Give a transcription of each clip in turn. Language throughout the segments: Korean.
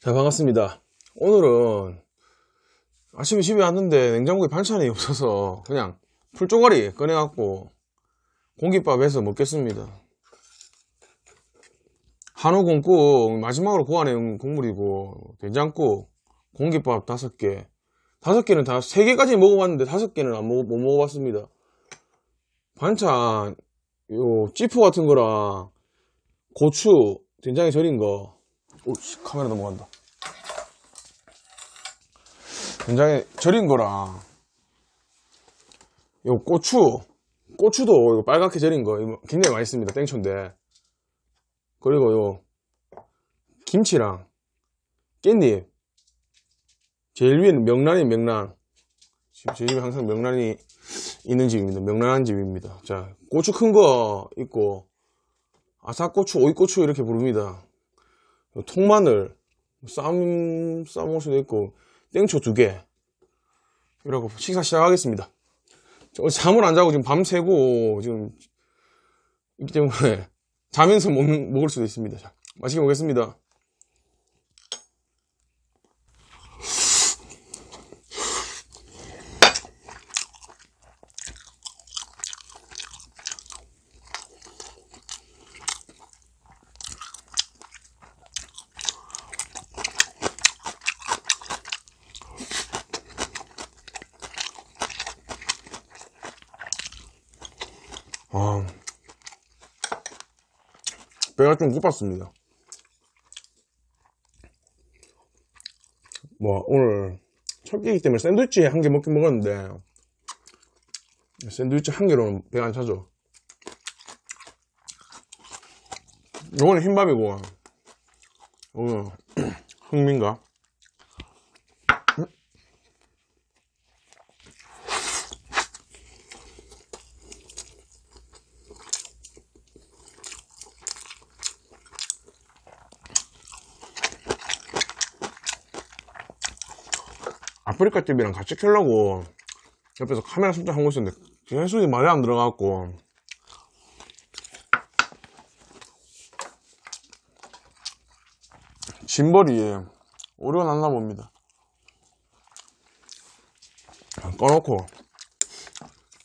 자, 반갑습니다. 오늘은 아침에 집에 왔는데 냉장고에 반찬이 없어서 그냥 풀조가리 꺼내갖고 공깃밥 해서 먹겠습니다. 한우 공국 마지막으로 구워낸 국물이고 된장국 공깃밥 다섯 개 다섯 개는 다세 개까지 먹어봤는데 다섯 개는 안 먹어, 못 먹어봤습니다. 반찬 요 찌푸 같은 거랑 고추 된장에 절인 거 오, 씨, 카메라 넘어간다. 된장에 절인 거랑 요 고추 고추도 이거 빨갛게 절인 거 이거 굉장히 맛있습니다. 땡초인데 그리고 요 김치랑 깻잎 제일 위에는 명란이 명란 지금 제 집에 항상 명란이 있는 집입니다. 명란한 집입니다. 자 고추 큰 거 있고 아삭고추, 오이고추 이렇게 부릅니다. 통마늘, 쌈, 싸먹을 수도 있고, 땡초 두 개. 이러고 식사 시작하겠습니다. 잠을 안 자고 지금 밤새고, 지금, 있기 때문에, 자면서 먹는, 먹을 수도 있습니다. 자, 맛있게 먹겠습니다. 배가 좀 고팠습니다. 뭐, 오늘 첫 끼이기 때문에 샌드위치 한 개 먹긴 먹었는데, 샌드위치 한 개로는 배가 안 차죠. 요거는 흰밥이고, 요거는 흑민가? 아프리카 TV랑 같이 켜려고 옆에서 카메라 설정하고 있었는데 계속 말이 안 들어가갖고. 짐벌이에 오류가 났나 봅니다. 꺼놓고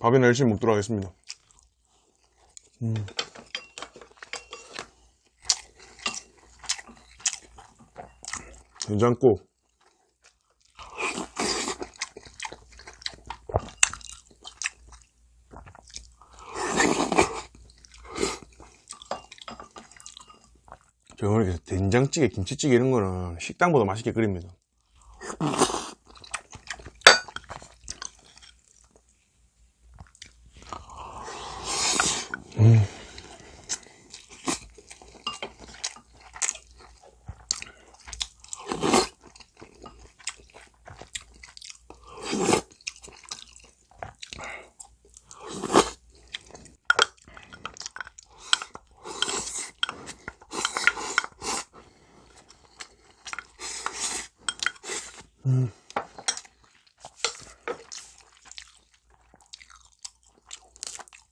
밥이나 열심히 먹도록 하겠습니다. 음. 된장국 저는 이렇게 된장찌개, 김치찌개 이런 거는 식당보다 맛있게 끓입니다.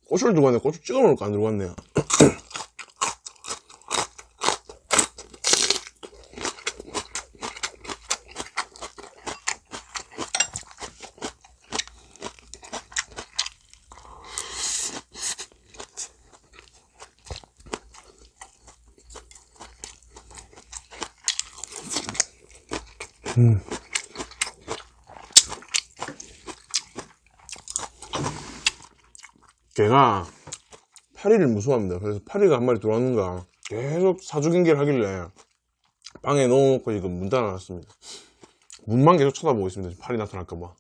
고추를 들고 왔네. 고추 찍어 먹을 거안 들고 왔네요. 걔가 파리를 무서워합니다. 그래서 파리가 한 마리 들어왔는가 계속 사주경계를 하길래 방에 넣어놓고 지금 문 닫아놨습니다. 문만 계속 쳐다보고 있습니다. 파리 나타날까봐.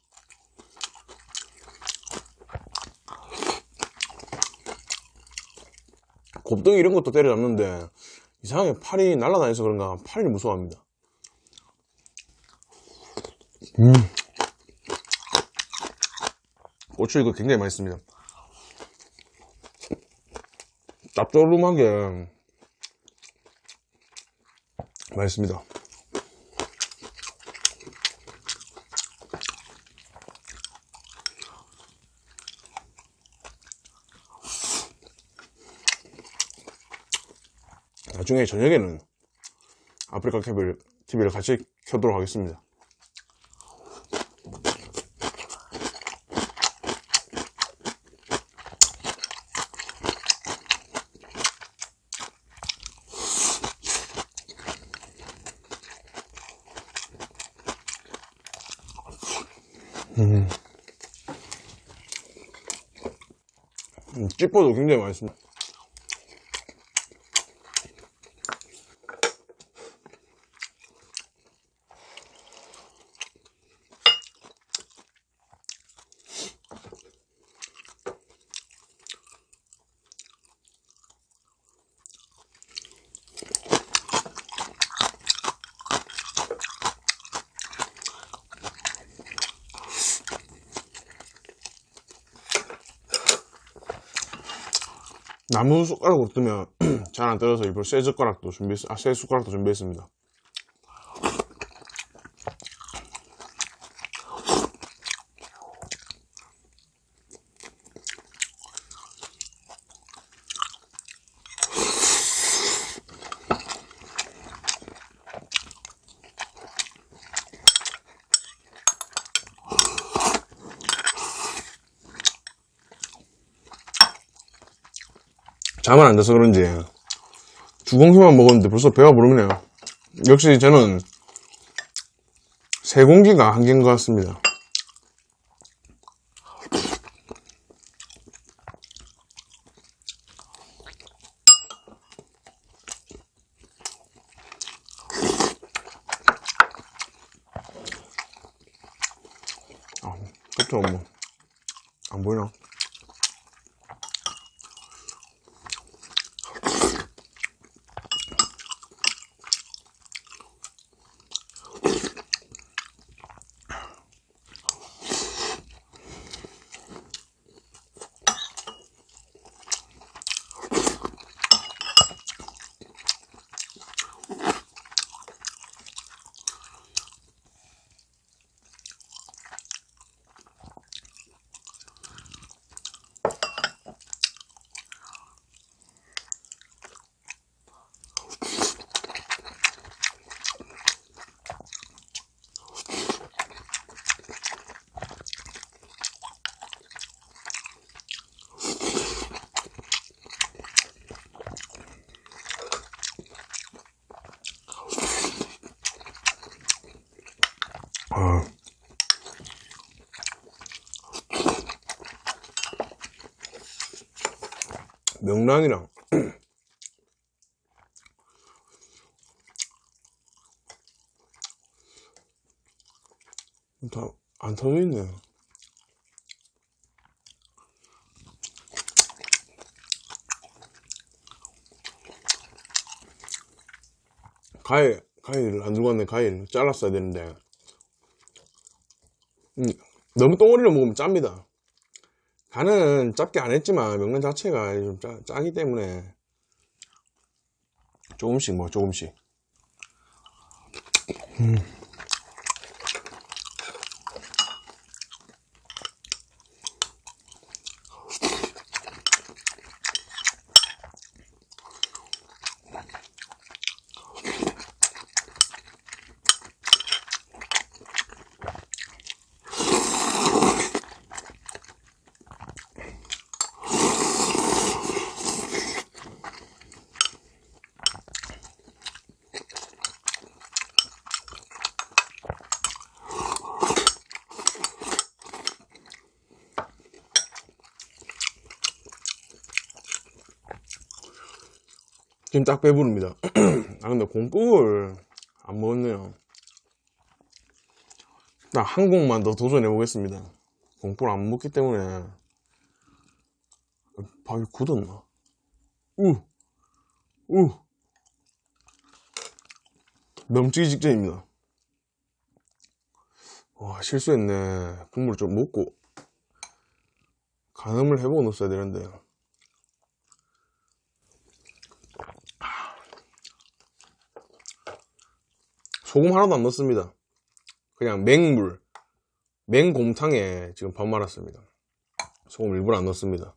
곱덩이 이런 것도 때려잡는데 이상하게 팔이 날아다녀서 그런가 파리를 무서워합니다. 음. 고추 이거 굉장히 맛있습니다. 짭조름하게 맛있습니다. 나중에 저녁에는 아프리카 캡을 TV를 같이 켜도록 하겠습니다. 음, 찌뽀도 굉장히 맛있습니다. 나무 숟가락으로 뜨면 잘 안 떨어서 일부러 쇠 젓가락도 준비했, 아, 쇠 숟가락도 준비했습니다. 잠을 안 자서 그런지 주공기만 먹었는데 벌써 배가 부르네요. 역시 저는 세 공기가 한계인 것 같습니다. 아, 그쵸, 뭐. 안 보이나? 아. 명란이랑 다안 터져 있네. 가위, 가위를 안 왔네, 가위를. 잘랐어야 되는데. 음, 너무 똥오리를 먹으면 짭니다. 간은 짭게 안 했지만 명란 자체가 좀 짜, 짜기 때문에 조금씩 뭐 조금씩 음. 지금 딱 배부릅니다. 아 근데 공국을 안 먹었네요. 딱 한 곡만 더 도전해 보겠습니다. 공국을 안 먹기 때문에 밥이 굳었나? 우! 우! 넘치기 직전입니다. 와 실수했네. 국물 좀 먹고 간음을 해보고 넣었어야 되는데 소금 하나도 안 넣습니다. 그냥 맹물, 맹곰탕에 지금 밥 말았습니다. 소금 일부러 안 넣습니다.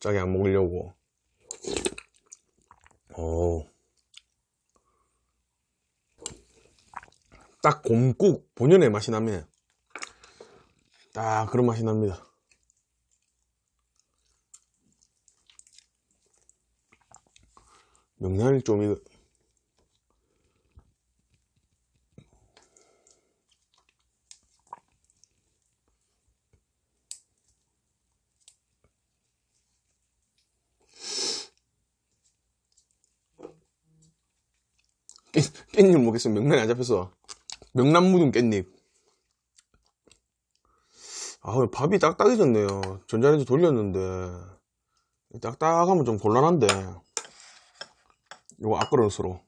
짜게 안 먹으려고. 오. 딱 곰국 본연의 맛이 나면 딱 그런 맛이 납니다. 명란이 좀 이거 깻, 깻잎 먹겠으면 명란이 안 잡혀서 명란 묻은 깻잎. 아 밥이 딱딱해졌네요. 전자레인지 돌렸는데. 딱딱하면 좀 곤란한데. 요거 앞그릇으로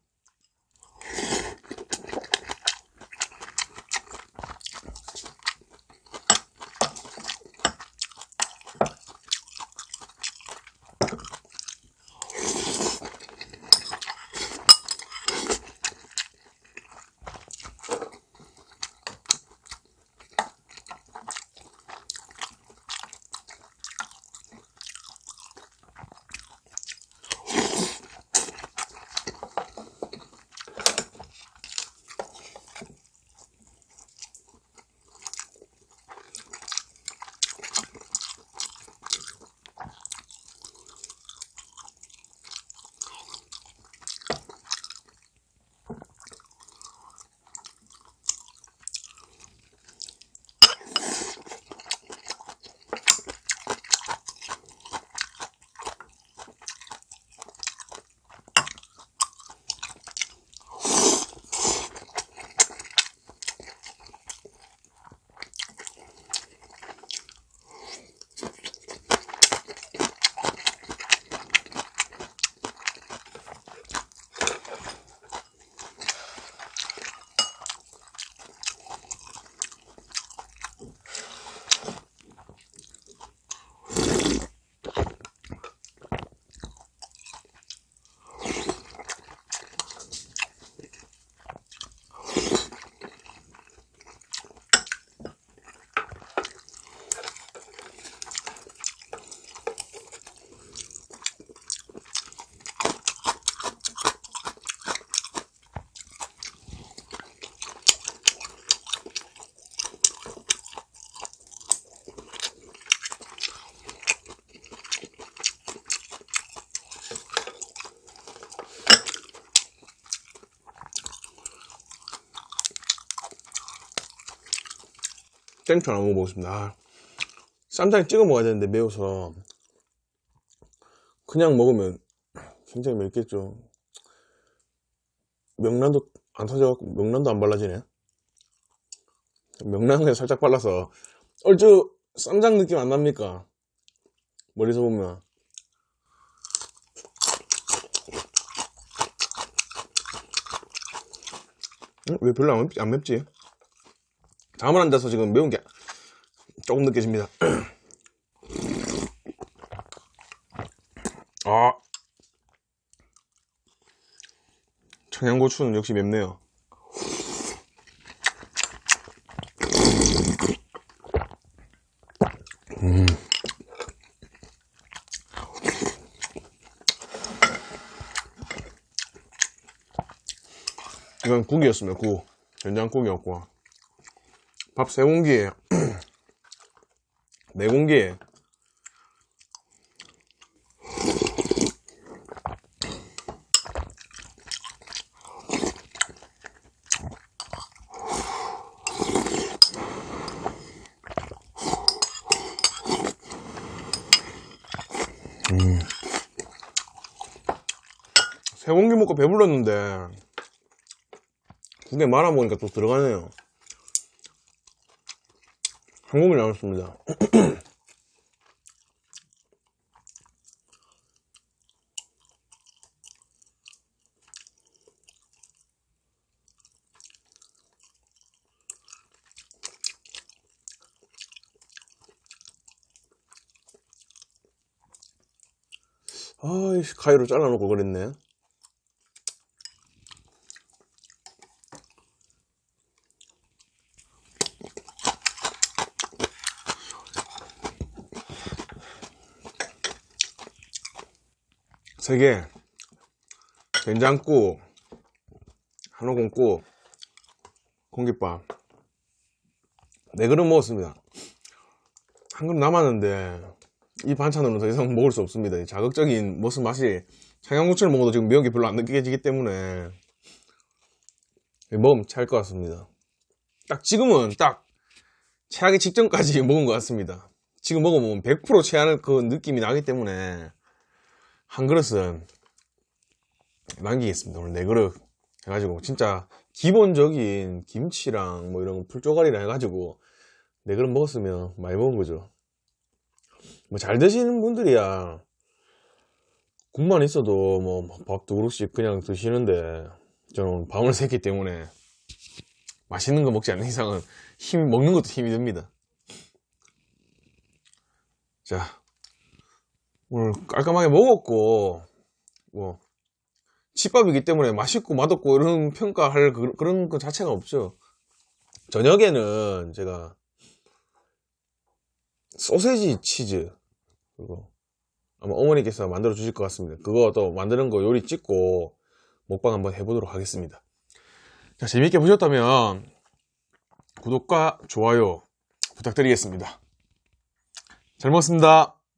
땡초 먹어보겠습니다. 아, 쌈장에 찍어 먹어야 되는데 매워서 그냥 먹으면 굉장히 맵겠죠. 명란도 안 터져갖고 명란도 안 발라지네. 명란 그냥 살짝 발라서 얼추 쌈장 느낌 안 납니까? 머리서 보면 응? 왜 별로 안, 맵, 안 맵지? 잠을 안 자서 지금 매운 게 조금 느껴집니다. 아. 청양고추는 역시 맵네요. 음. 이건 국이었습니다, 국. 된장국이었고. 밥 세 공기에 네 공기에 음. 세 공기 먹고 배불렀는데 국에 말아 먹으니까 또 들어가네요. 한 공기 남았습니다. 아이씨, 가위로 잘라놓고 그랬네. 세 개, 된장국, 한우공국, 공깃밥. 네 그릇 먹었습니다. 한 그릇 남았는데, 이 반찬으로는 더 이상 먹을 수 없습니다. 이 자극적인 무슨 맛이 청양고추를 먹어도 지금 매운 게 별로 안 느껴지기 때문에 먹으면 체할 것 같습니다. 딱 지금은 딱 체하기 직전까지 먹은 것 같습니다. 지금 먹으면 100% 체하는 그 느낌이 나기 때문에 한 그릇은 남기겠습니다. 오늘 네 그릇 해가지고 진짜 기본적인 김치랑 뭐 이런 풀조각이랑 해가지고 네 그릇 먹었으면 많이 먹은 거죠. 뭐 잘 드시는 분들이야 국만 있어도 뭐 밥 두 그릇씩 그냥 드시는데 저는 밤을 샜기 때문에 맛있는 거 먹지 않는 이상은 힘이 먹는 것도 힘이 듭니다. 자 오늘 깔끔하게 먹었고 뭐 집밥이기 때문에 맛있고 맛없고 이런 평가할 그- 그런 것 자체가 없죠. 저녁에는 제가 소세지 치즈 그리고 아마 어머니께서 만들어 주실 것 같습니다. 그거 또 만드는 거 요리 찍고 먹방 한번 해보도록 하겠습니다. 자, 재밌게 보셨다면 구독과 좋아요 부탁드리겠습니다. 잘 먹었습니다.